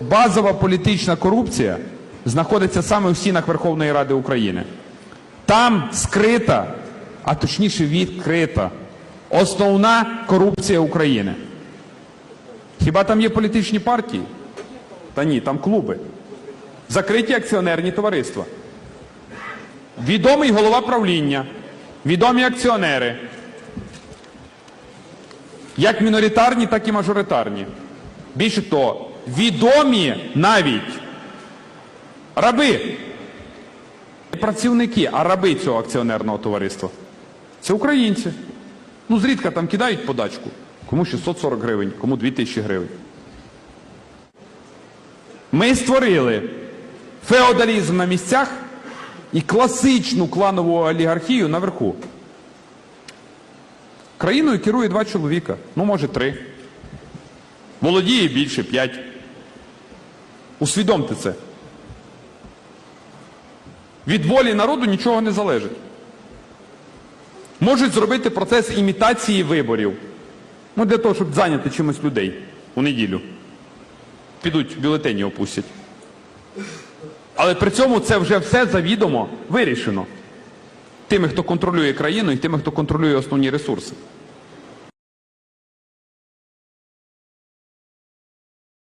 базова політична корупція знаходиться саме в стінах Верховної Ради України. Там скрита, а точніше відкрита, основна корупція України. Хіба там є політичні партії? Та ні, там клуби. Закриті акціонерні товариства. Відомий голова правління, відомі акціонери, як міноритарні, так і мажоритарні. Більше того, відомі навіть раби, Не працівники, а раби цього акціонерного товариства. Це українці. Ну, зрідка там кидають подачку. Кому 640 гривень, кому 2000 гривень. Ми створили феодалізм на місцях і класичну кланову олігархію наверху. Країною керує два чоловіка, ну може три. Володіє більше п'ять. Усвідомте це. Від волі народу нічого не залежить. Можуть зробити процес імітації виборів. Ну, для того, щоб зайняти чимось людей у неділю. Підуть бюлетені опустять. Але при цьому це вже все завідомо вирішено. Тими, хто контролює країну і тими, хто контролює основні ресурси.